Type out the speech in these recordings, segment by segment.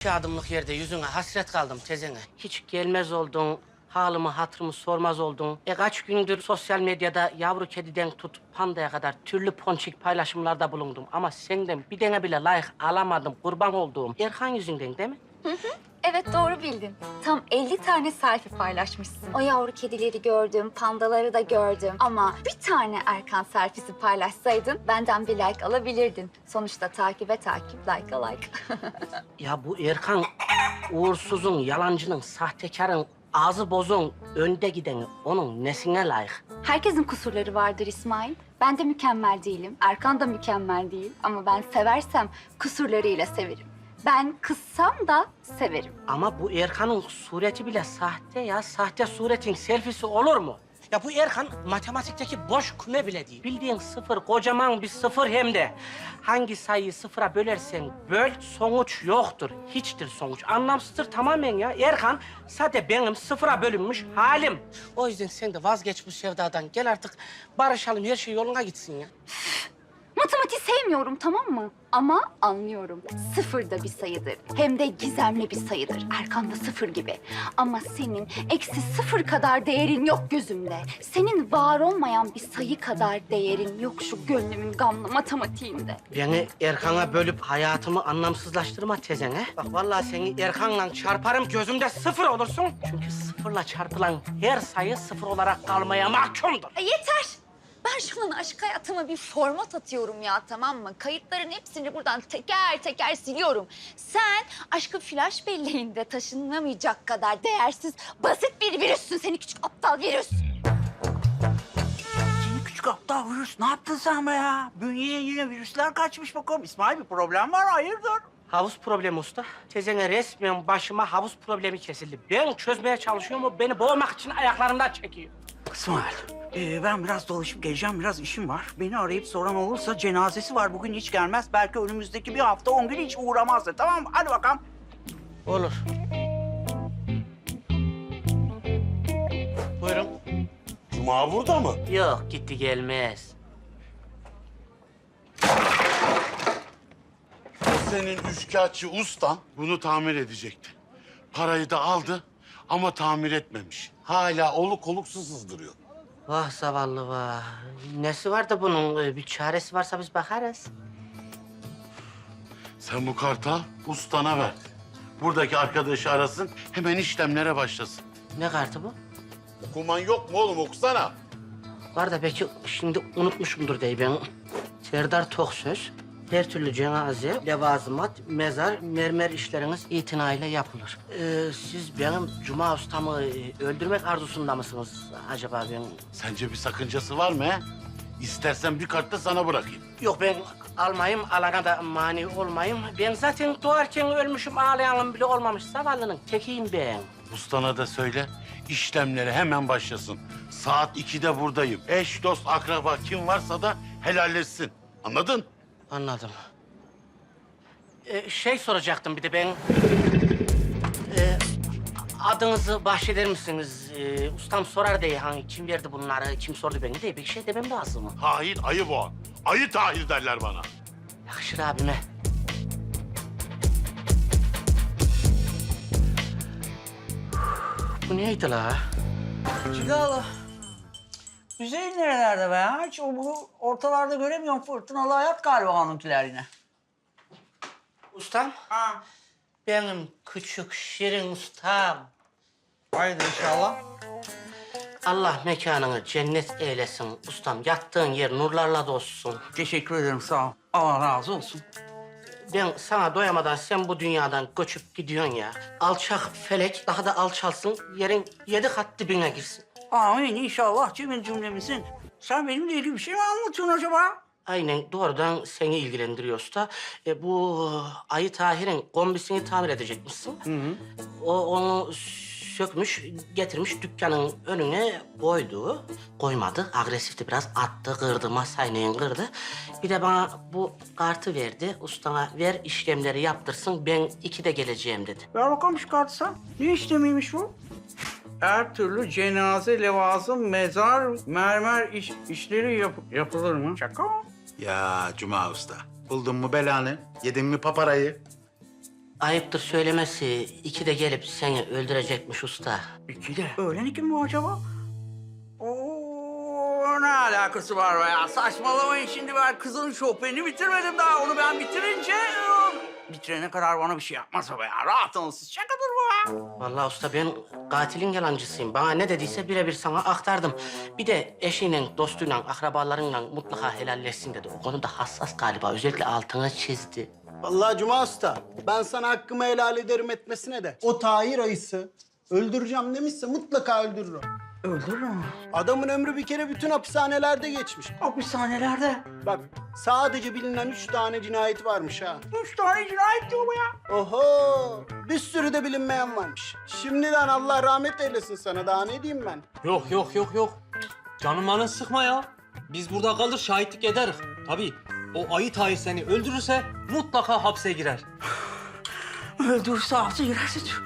İki adımlık yerde yüzüne hasret kaldım tezene. Hiç gelmez oldun, halımı hatırımı sormaz oldun. E kaç gündür sosyal medyada yavru kediden tut pandaya kadar türlü ponçik paylaşımlarda bulundum. Ama senden bir tane bile layık alamadım kurban olduğum. Erkan yüzünden değil mi? Evet doğru bildin. Tam 50 tane selfie paylaşmışsın. O yavru kedileri gördüm, pandaları da gördüm. Ama bir tane Erkan selfiesi paylaşsaydın benden bir like alabilirdin. Sonuçta takibe takip, like'a like. Ya bu Erkan uğursuzun, yalancının, sahtekarın, ağzı bozun, önde gideni onun nesine layık? Herkesin kusurları vardır İsmail. Ben de mükemmel değilim. Erkan da mükemmel değil. Ama ben seversem kusurlarıyla severim. Ben kızsam da severim. Ama bu Erkan'ın sureti bile sahte ya. Sahte suretin selfisi olur mu? Ya bu Erkan matematikteki boş küme bile değil. Bildiğin sıfır, kocaman bir sıfır hem de. Hangi sayıyı sıfıra bölersen böl, sonuç yoktur. Hiçtir sonuç. Anlamsızdır tamamen ya. Erkan sadece benim sıfıra bölünmüş halim. O yüzden sen de vazgeç bu sevdadan. Gel artık barışalım, her şey yoluna gitsin ya. Matematiği sevmiyorum tamam mı? Ama anlıyorum. Sıfır da bir sayıdır. Hem de gizemli bir sayıdır. Erkan da sıfır gibi. Ama senin eksi sıfır kadar değerin yok gözümde. Senin var olmayan bir sayı kadar değerin yok şu gönlümün gamlı matematiğinde. Beni Erkan'a bölüp hayatımı anlamsızlaştırma tezene. Bak vallahi seni Erkan'la çarparım gözümde sıfır olursun. Çünkü sıfırla çarpılan her sayı sıfır olarak kalmaya mahkumdur. E yeter. Ben şu an aşk hayatıma bir format atıyorum ya tamam mı? Kayıtların hepsini buradan teker teker siliyorum. Sen aşkın flash belleğinde taşınamayacak kadar değersiz, basit bir virüssün seni küçük aptal virüs. Seni küçük aptal virüs ne yaptın sen be ya? Bünyeye yine virüsler kaçmış bakalım. İsmail bir problem var hayırdır? Havuz problemi usta. Tezene resmen başıma havuz problemi kesildi. Ben çözmeye çalışıyorum o beni boğmak için ayaklarımdan çekiyor. İsmail ee, ben biraz dolaşıp geleceğim biraz işim var. Beni arayıp soran olursa cenazesi var bugün hiç gelmez. Belki önümüzdeki bir hafta on gün hiç uğramaz da tamam mı? Hadi bakalım. Olur. Buyurun. Cuma burada mı? Yok gitti gelmez. Senin üçkağıtçı ustan bunu tamir edecekti. Parayı da aldı ama tamir etmemiş. Hala oluk oluk su sızdırıyor. Vah zavallı vah. Nesi var da bunun? Ee, Bir çaresi varsa biz bakarız. Sen bu kartı al, ustana ver. Buradaki arkadaşı arasın, hemen işlemlere başlasın. Ne kartı bu? Okuman yok mu oğlum, okusana. Var da belki şimdi unutmuşumdur diye ben. Serdar Toksöz, her türlü cenaze, levazımat, mezar, mermer işleriniz itinayla yapılır. Ee, siz benim Cuma ustamı e, öldürmek arzusunda mısınız acaba ben? Sence bir sakıncası var mı he? İstersen bir kart da sana bırakayım. Yok ben almayayım, alana da mani olmayayım. Ben zaten doğarken ölmüşüm, ağlayanım bile olmamış. Zavallının tekiyim ben. Ustana da söyle, işlemlere hemen başlasın. Saat 2'de buradayım. Eş, dost, akraba kim varsa da helalleşsin. Anladın? Anladım. Ee, şey soracaktım bir de ben. Ee, adınızı bahşeder misiniz? Ee, ustam sorar diye hani kim verdi bunları, kim sordu beni diye bir şey demem lazım. Hain ayı boğan. Ayı Tahir derler bana. Yakışır abime. Bu neydi la? Cigalı. Hüseyin nerelerde be ya? Hiç o bu ortalarda göremiyorum. Fırtınalı hayat galiba onunkiler yine. Ustam, Ha. benim küçük şirin ustam. Haydi inşallah. Allah mekanını cennet eylesin ustam. Yattığın yer nurlarla dolsun. Teşekkür ederim sağ ol. Allah razı olsun. Ben sana doyamadan sen bu dünyadan göçüp gidiyorsun ya. Alçak felek daha da alçalsın, yerin yedi kat dibine girsin. Amin inşallah cümle cümlemizin. Sen benimle ilgili bir şey mi anlatıyorsun acaba? Aynen doğrudan seni ilgilendiriyor usta. E, bu Ayı Tahir'in kombisini tamir edecekmişsin. O onu sökmüş, getirmiş dükkanın önüne koydu. Koymadı, agresifti biraz. Attı, kırdı, masayla kırdı. Bir de bana bu kartı verdi. Ustana ver işlemleri yaptırsın, ben iki de geleceğim dedi. Ver bakalım şu kartı sen. Ne işlemiymiş bu? Her türlü cenaze, levazım, mezar, mermer iş, işleri yap- yapılır mı? Şaka mı? Ya Cuma Usta, buldun mu belanı? Yedin mi paparayı? Ayıptır söylemesi iki de gelip seni öldürecekmiş usta. İki de. Öğlen iki mi acaba? Oo, ne alakası var be ya? Saçmalamayın şimdi ben kızın şoförünü bitirmedim daha. Onu ben bitirince... Bitirene kadar bana bir şey yapmaz o be ya. Rahat olun siz. Şakadır. Vallahi usta ben katilin yalancısıyım. Bana ne dediyse birebir sana aktardım. Bir de eşinin, dostuyla, akrabalarıyla mutlaka helalleşsin dedi. O konuda hassas galiba. Özellikle altına çizdi. Vallahi Cuma Usta, ben sana hakkımı helal ederim etmesine de. O Tahir ayısı öldüreceğim demişse mutlaka öldürürüm. Öldürür mü? Adamın ömrü bir kere bütün hapishanelerde geçmiş. Hapishanelerde. Bak sadece bilinen üç tane cinayeti varmış ha. Üç tane cinayet diyor bu ya. Oho! Bir sürü de bilinmeyen varmış. Şimdiden Allah rahmet eylesin sana. Daha ne diyeyim ben? Yok yok yok yok. Canım manın sıkma ya. Biz burada kalır şahitlik ederiz. Tabii o ayı Tahir seni öldürürse mutlaka hapse girer. Öldürürse hapse girerse diyor.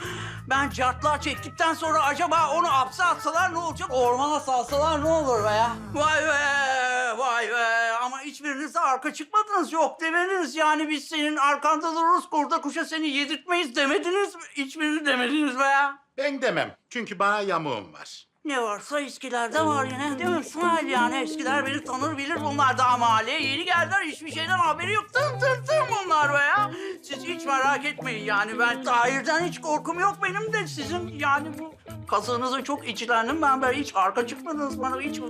Ben cartlığa çektikten sonra acaba onu hapse atsalar ne olacak? Ormana salsalar ne olur be ya? Vay be, vay be. Ama hiçbiriniz de arka çıkmadınız. Yok demediniz. Yani biz senin arkanda dururuz, kurda kuşa seni yedirtmeyiz demediniz mi? Hiçbirini demediniz be ya. Ben demem. Çünkü bana yamuğum var. Ne varsa eskilerde var yine değil mi İsmail yani? Eskiler beni tanır bilir bunlar daha mahalleye yeni geldiler. Hiçbir şeyden haberi yok. Tım tım tım bunlar be ya. Siz hiç merak etmeyin yani ben Tahir'den hiç korkum yok benim de. Sizin yani bu kazığınıza çok içilendim ben böyle hiç arka çıkmadınız bana hiç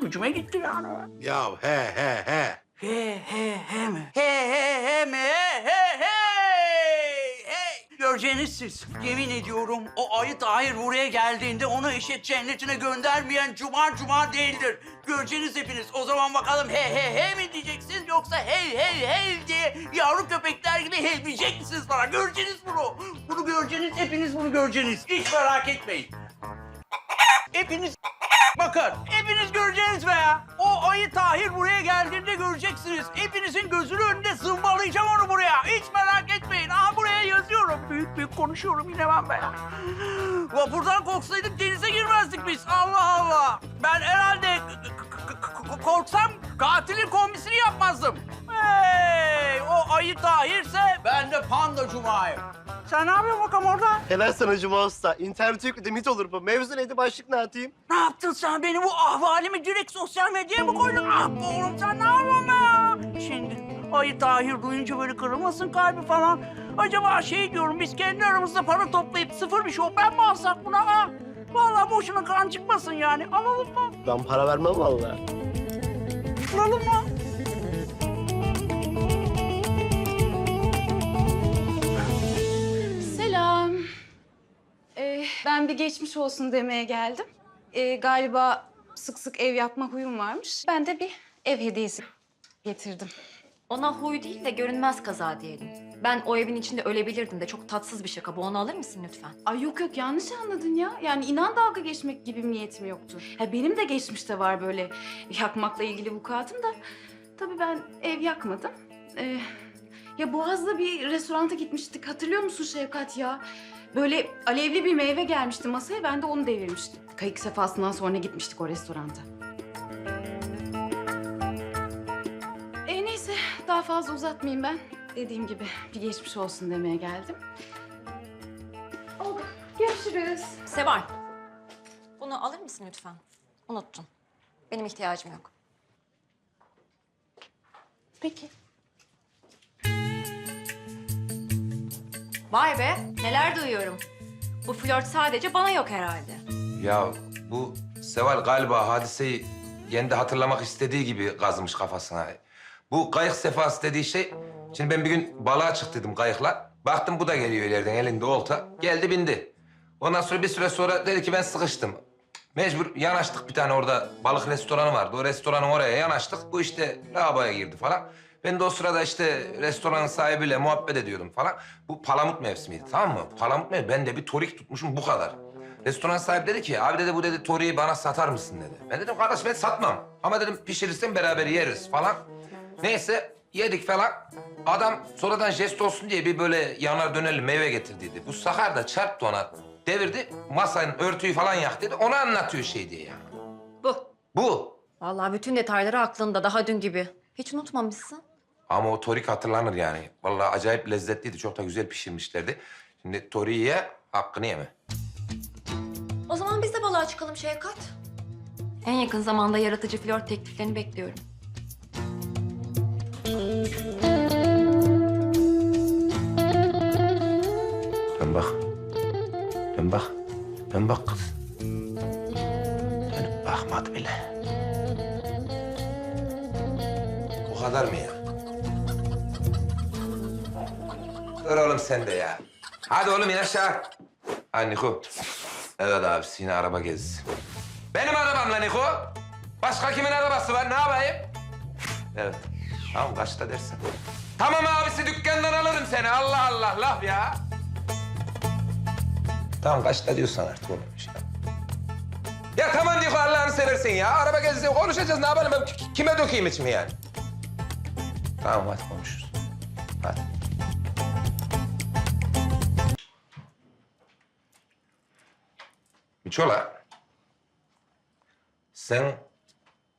gücüme gitti yani. Ya he he he. He he he mi? He he he mi? He he hey! Hey! Göreceğiniz siz. Yemin ediyorum o ayı Tahir buraya geldiğinde onu eşit cennetine göndermeyen cumar cumar değildir. Göreceğiniz hepiniz. O zaman bakalım he he he mi diyeceksiniz yoksa hey hey hey diye yavru köpekler gibi heyleyecek misiniz bana? Göreceğiniz bunu. Bunu göreceğiniz hepiniz bunu göreceğiniz. Hiç merak etmeyin. Hepiniz Bakın hepiniz göreceğiniz be. O ayı Tahir buraya geldiğinde göreceksiniz. Hepinizin gözünün önünde zımbalayacağım onu buraya. Hiç merak etmeyin. Aha buraya yazıyorum. Büyük büyük konuşuyorum yine ben be. Vapurdan korksaydık denize girmezdik biz. Allah Allah. Ben herhalde korksam katilin kombisini yapmazdım. Hey, o ayı Tahir'se ben de panda Cuma'yım. Sen ne yapıyorsun bakalım orada? Helal sana Cuma Usta. İnternete yükledim hiç olur mu? Mevzu neydi başlık ne atayım? Ne yaptın sen? Benim bu ahvalimi direkt sosyal medyaya mı koydun? Ah be oğlum sen ne yapıyorsun be ayı Tahir duyunca böyle kırılmasın kalbi falan. Acaba şey diyorum biz kendi aramızda para toplayıp sıfır bir şopen mi alsak buna ha? Vallahi boşuna kan çıkmasın yani. Alalım mı? Ben para vermem vallahi. Alalım mı? Selam. Ee, ben bir geçmiş olsun demeye geldim. Ee, galiba sık sık ev yapma huyum varmış. Ben de bir ev hediyesi getirdim. Ona huy değil de görünmez kaza diyelim. Ben o evin içinde ölebilirdim de çok tatsız bir şaka. Bu onu alır mısın lütfen? Ay yok yok yanlış anladın ya. Yani inan dalga geçmek gibi bir niyetim yoktur. Ha, benim de geçmişte var böyle yakmakla ilgili vukuatım da. Tabii ben ev yakmadım. Ee, ya Boğaz'da bir restoranta gitmiştik. Hatırlıyor musun Şevkat ya? Böyle alevli bir meyve gelmişti masaya. Ben de onu devirmiştim. Kayık sefasından sonra gitmiştik o restoranta. Daha fazla uzatmayayım ben. Dediğim gibi bir geçmiş olsun demeye geldim. Oldu. Görüşürüz. Seval. Bunu alır mısın lütfen? Unuttun. Benim ihtiyacım yok. Peki. Vay be, neler duyuyorum. Bu flört sadece bana yok herhalde. Ya bu Seval galiba hadiseyi kendi hatırlamak istediği gibi kazımış kafasına. Bu kayık sefası dediği şey... Şimdi ben bir gün balığa çıktıydım kayıkla. Baktım bu da geliyor ileriden elinde olta. Geldi bindi. Ondan sonra bir süre sonra dedi ki ben sıkıştım. Mecbur yanaştık bir tane orada balık restoranı vardı. O restoranın oraya yanaştık. Bu işte lavaboya girdi falan. Ben de o sırada işte restoranın sahibiyle muhabbet ediyordum falan. Bu palamut mevsimiydi tamam mı? Palamut mevsimi. Ben de bir torik tutmuşum bu kadar. Restoran sahibi dedi ki abi dedi bu dedi toriyi bana satar mısın dedi. Ben dedim kardeş ben satmam. Ama dedim pişirirsen beraber yeriz falan. Neyse yedik falan. Adam sonradan jest olsun diye bir böyle yanar dönerli meyve getirdiydi. Bu sakar da çarptı ona. Devirdi masanın örtüyü falan yaktı dedi. Onu anlatıyor şey diye yani. Bu. Bu. Vallahi bütün detayları aklında daha dün gibi. Hiç unutmamışsın. Ama o torik hatırlanır yani. Vallahi acayip lezzetliydi. Çok da güzel pişirmişlerdi. Şimdi toriyi ye, hakkını yeme. O zaman biz de balığa çıkalım Şevkat. En yakın zamanda yaratıcı flört tekliflerini bekliyorum. Bak. Ben bak kız. Yani bakmadı bile. O kadar mı ya? Dur oğlum sen de ya. Hadi oğlum in aşağı. Hadi Niko. Evet abi yine araba gezisi. Benim arabam lan Niko. Başka kimin arabası var ne yapayım? Evet. Tamam kaçta dersin. Tamam abisi dükkandan alırım seni. Allah Allah laf ya. Tamam kaçta diyorsan artık oğlum. Şey. Ya tamam Niko Allah'ını seversin ya. Araba gezisi konuşacağız ne yapalım ben ki- kime dökeyim içimi yani? Tamam hadi konuşuruz. Hadi. Miçola. Sen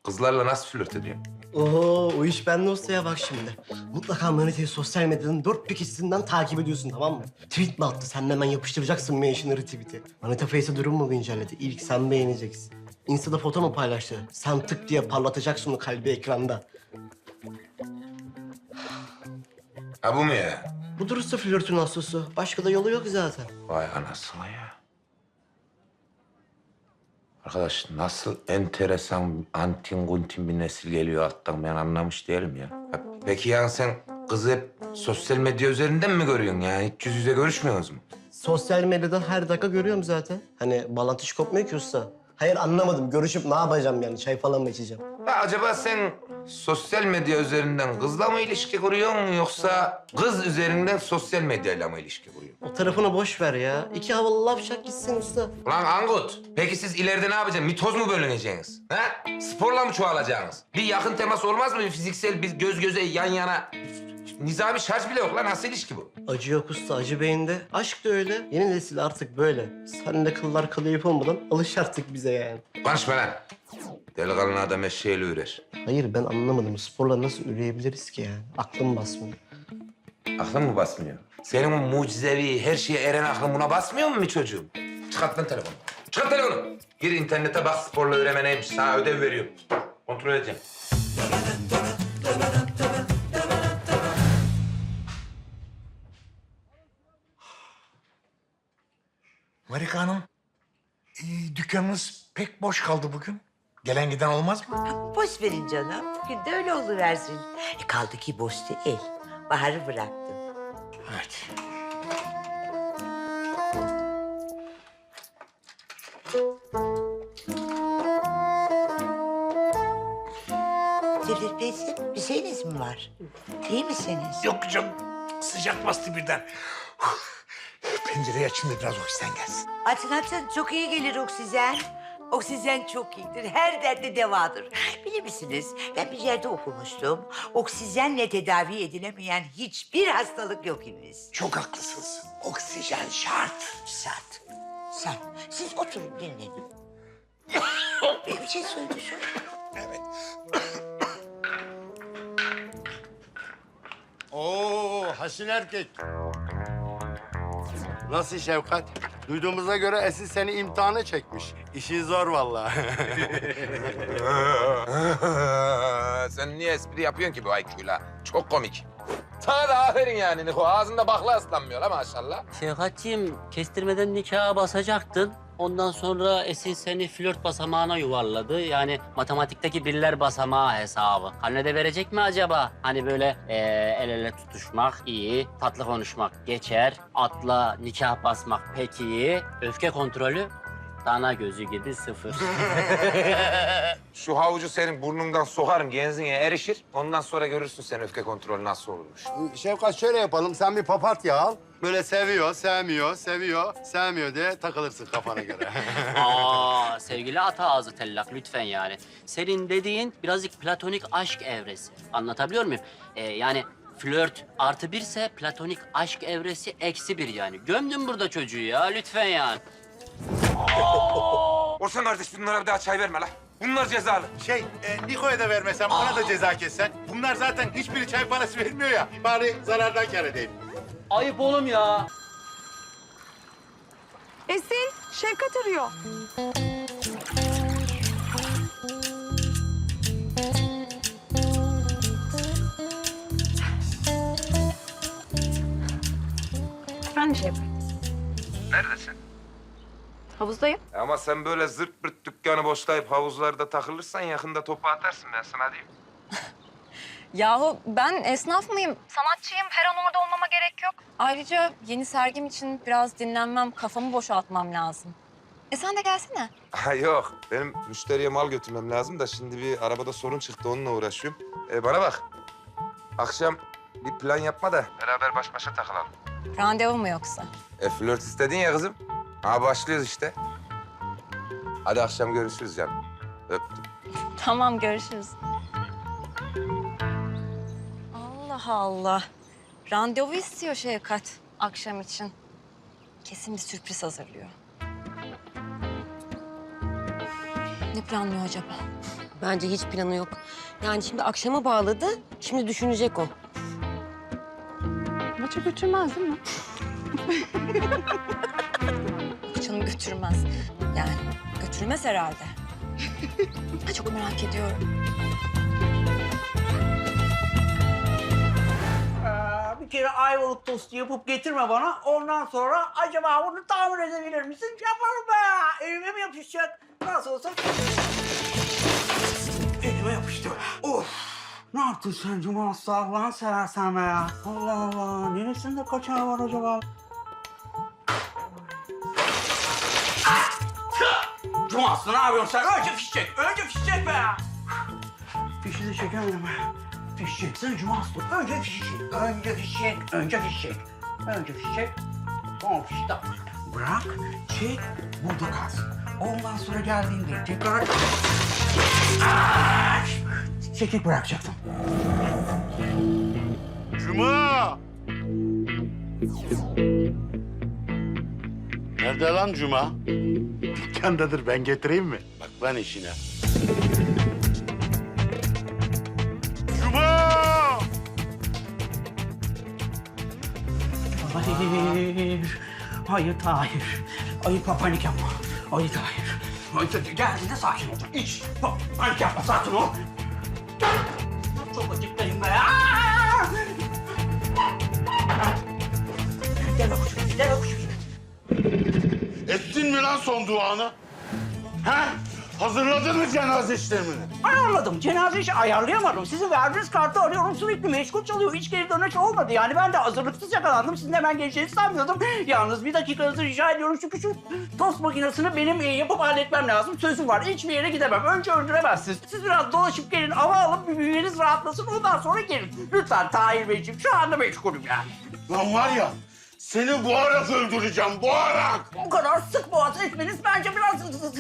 kızlarla nasıl flört ediyorsun? Oho o iş bende olsa ya bak şimdi. Mutlaka Manita'yı sosyal medyanın dört bir kişisinden takip ediyorsun tamam mı? Tweet mi attı? Sen de hemen yapıştıracaksın mention'ı retweet'i. Manita Face'e durum mu güncelledi? İlk sen beğeneceksin. Insta'da foto mu paylaştı? Sen tık diye parlatacaksın o kalbi ekranda. Ha bu mu ya? Bu durursa flörtün aslısı. Başka da yolu yok zaten. Vay anasını ya. Arkadaş nasıl enteresan antin kuntin bir nesil geliyor alttan ben anlamış değilim ya. Ha, Peki yani sen kızı hep sosyal medya üzerinden mi görüyorsun yani? Hiç yüz yüze görüşmüyorsunuz mu? Sosyal medyadan her dakika görüyorum zaten. Hani bağlantı hiç kopmuyor ki usta. Hayır anlamadım. Görüşüp ne yapacağım yani? Çay falan mı içeceğim? Ha, acaba sen sosyal medya üzerinden kızla mı ilişki kuruyorsun yoksa kız üzerinden sosyal medyayla mı ilişki kuruyorsun? O tarafını boş ver ya. İki havalı laf şak gitsin usta. Lan Angut, peki siz ileride ne yapacaksınız? Mitoz mu bölüneceksiniz? Ha? Sporla mı çoğalacaksınız? Bir yakın temas olmaz mı? Bir fiziksel, bir göz göze yan yana. Nizami şarj bile yok lan. Nasıl ilişki bu? Acı yok usta, acı beyinde. Aşk da öyle. Yeni nesil artık böyle. Sen de kıllar kılıyıp olmadan alış artık bize yani. Konuşma lan. Delikanlı adam eşeğiyle ürer. Hayır ben anlamadım. Sporla nasıl üreyebiliriz ki yani? Aklım basmıyor. Aklın mı basmıyor? Senin o mucizevi, her şeye eren aklın buna basmıyor mu mi çocuğum? Çıkart lan telefonu. Çıkart telefonu. Gir internete bak sporla üreme neymiş. Sana ödev veriyorum. Kontrol edeceğim. Marika Hanım, e, dükkanınız pek boş kaldı bugün. Gelen giden olmaz mı? Boş verin canım. Bugün de öyle oluversin. E kaldı ki boş değil. Baharı bıraktım. Evet. Cevdet Beyciğim bir şeyiniz mi var? İyi misiniz? Yok canım, sıcak bastı birden. Pencereyi açayım da biraz oksijen gelsin. Açın açın çok iyi gelir oksijen. Oksijen çok iyidir. Her derde devadır. Bilir misiniz? Ben bir yerde okumuştum. Oksijenle tedavi edilemeyen hiçbir hastalık yok imiş. Çok haklısınız. Oksijen şart. Şart. Sen, siz oturun dinlenin. bir şey söylüyorsun. Evet. Oo, hasin erkek. Nasıl Şevkat? Duyduğumuza göre Esin seni imtihana çekmiş. İşin zor vallahi. Sen niye espri yapıyorsun ki bu IQ'yla? Çok komik. Sana da aferin yani Niko. Ağzında bakla ıslanmıyor la maşallah. Şevkatciğim kestirmeden nikaha basacaktın. Ondan sonra Esin seni flört basamağına yuvarladı. Yani matematikteki birler basamağı hesabı. Annede verecek mi acaba? Hani böyle eee, el ele tutuşmak iyi, tatlı konuşmak geçer, atla nikah basmak pek iyi, öfke kontrolü dana gözü gibi sıfır. Şu havucu senin burnundan sokarım, genzine erişir. Ondan sonra görürsün sen öfke kontrolü nasıl olurmuş. Şevkat şöyle yapalım. Sen bir papatya al. Böyle seviyor, sevmiyor, seviyor, sevmiyor diye takılırsın kafana göre. Aa, sevgili ata ağzı tellak lütfen yani. Senin dediğin birazcık platonik aşk evresi. Anlatabiliyor muyum? Ee, yani flört artı birse platonik aşk evresi eksi bir yani. Gömdün burada çocuğu ya lütfen yani. Orhan kardeş bunlara bir daha çay verme la. Bunlar cezalı. Şey, e, Niko'ya da vermesem, ona da ceza kessen. Bunlar zaten hiçbiri çay parası vermiyor ya. Bari zarardan kar edeyim. Ayıp oğlum ya. Esin, Şevkat arıyor. Efendim Şevkat. Neredesin? Havuzdayım. Ama sen böyle zırt pırt dükkanı boşlayıp havuzlarda takılırsan yakında topu atarsın ben sana diyeyim. Yahu ben esnaf mıyım? Sanatçıyım. Her an orada olmama gerek yok. Ayrıca yeni sergim için biraz dinlenmem, kafamı boşaltmam lazım. E sen de gelsene. Ha yok. Benim müşteriye mal götürmem lazım da şimdi bir arabada sorun çıktı onunla uğraşıyorum. E, bana bak. Akşam bir plan yapma da beraber baş başa takılalım. Randevu mu yoksa? E flört istedin ya kızım. Ha başlıyoruz işte. Hadi akşam görüşürüz canım. Öptüm. Tamam görüşürüz. Allah Allah. Randevu istiyor Şevkat akşam için. Kesin bir sürpriz hazırlıyor. Ne planlıyor acaba? Bence hiç planı yok. Yani şimdi akşama bağladı, şimdi düşünecek o. Maça götürmez değil mi? Yok canım götürmez. Yani götürmez herhalde. Ha, Çok merak ediyorum. Kere ayvalık tostu yapıp getirme bana. Ondan sonra acaba bunu tamir edebilir misin? Yaparım be ya. Elime mi yapışacak? Nasıl olsa... Elime yapıştı. Of! Ne yaptın sen Cuma Aslı Allah'ını seversen be ya. Allah Allah. Neresinde kaçar var acaba? Cuma Aslı ne yapıyorsun sen? Önce fişecek. Önce fişecek be ya. Fişi de çekemedim be. Fişecek. Sen Cuma Aslı. Önce fişecek. Önce fişecek. Önce fişecek. Önce fişecek. Sonra fişte. Bırak. Çek. Burada kalsın. Ondan sonra geldiğinde tekrar... Çekip bırakacaktım. Cuma! Nerede lan Cuma? Dükkandadır, ben getireyim mi? Bak ben işine. Hayır. Hayır Tahir. Ayıp panik yapma. Hayır Tahir. Hayır geldiğinde sakin ol. İç. Panik yapma sakin ol. Çok acıktayım be. Gel bak kuşum, bak kuşum. Ettin mi lan son duanı? Ha? Hazırladın mı cenaze işlemini? Ayarladım. Cenaze işi ayarlayamadım. Sizin verdiğiniz kartı arıyorum sürekli meşgul çalıyor. Hiç geri dönüş olmadı. Yani ben de hazırlıksız yakalandım. Sizin hemen geleceğinizi sanmıyordum. Yalnız bir dakikanızı rica ediyorum. Çünkü şu tost makinesini benim e, yapıp halletmem lazım. Sözüm var. Hiçbir yere gidemem. Önce öldüremezsiniz. Siz biraz dolaşıp gelin. Hava alın. Bir bünyeniz rahatlasın. Ondan sonra gelin. Lütfen Tahir Beyciğim. Şu anda meşgulüm yani. Lan var ya, seni boğarak öldüreceğim, boğarak! Bu kadar sık boğaz etmeniz bence biraz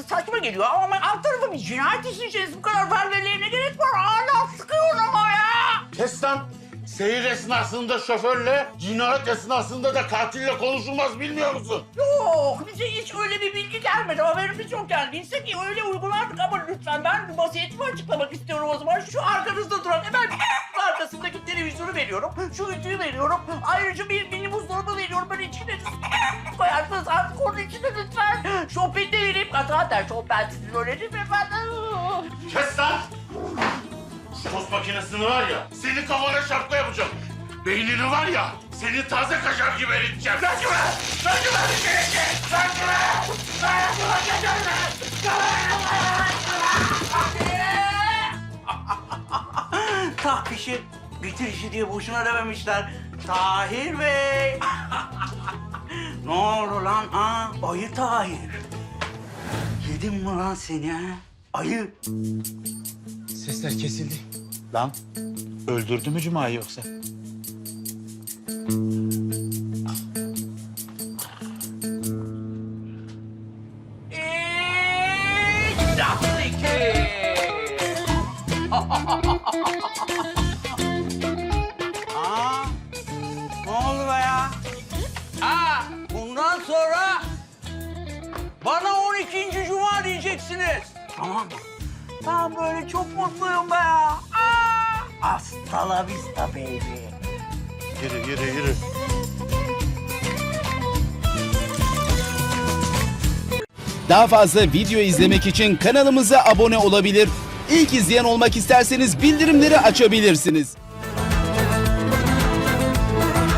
saçma geliyor. Ama alt tarafı bir cinayet işleyeceğiz. Bu kadar belgelerine gerek var. Hala sıkıyor ama ya. Kes lan! Seyir esnasında şoförle, cinayet esnasında da katille konuşulmaz bilmiyor musun? Yok, bize hiç öyle bir bilgi gelmedi. Haberimiz yok yani. Bilsek ki öyle uygulardık ama lütfen ben vasiyetimi açıklamak istiyorum o zaman. Şu arkanızda duran hemen arkasındaki televizyonu veriyorum. Şu ütüyü veriyorum. Ayrıca bir mini buzdolabı veriyorum. Ben içine koyarsınız artık onun içine lütfen. Şopin de vereyim. Hatta şopin sizin öyle efendim? Kes lan! Tost makinesini var ya, seni kafana şapka yapacağım. Beynini var ya, seni taze kaşar gibi eriteceğim. Lan kime? Lan kime? Lan kime? Lan Tak pişi, bitir işi diye boşuna dememişler. Tahir Bey. ne oldu lan ha? Ayı Tahir. Yedim mi lan seni ha? Ayı. Sesler kesildi. Lan, öldürdü mü Cuma'yı yoksa? Aa, diyeceksiniz. Tamam mı? Ben böyle çok mutluyum be ya. Aa! Hasta la vista baby. Yürü yürü yürü. Daha fazla video izlemek için kanalımıza abone olabilir. İlk izleyen olmak isterseniz bildirimleri açabilirsiniz.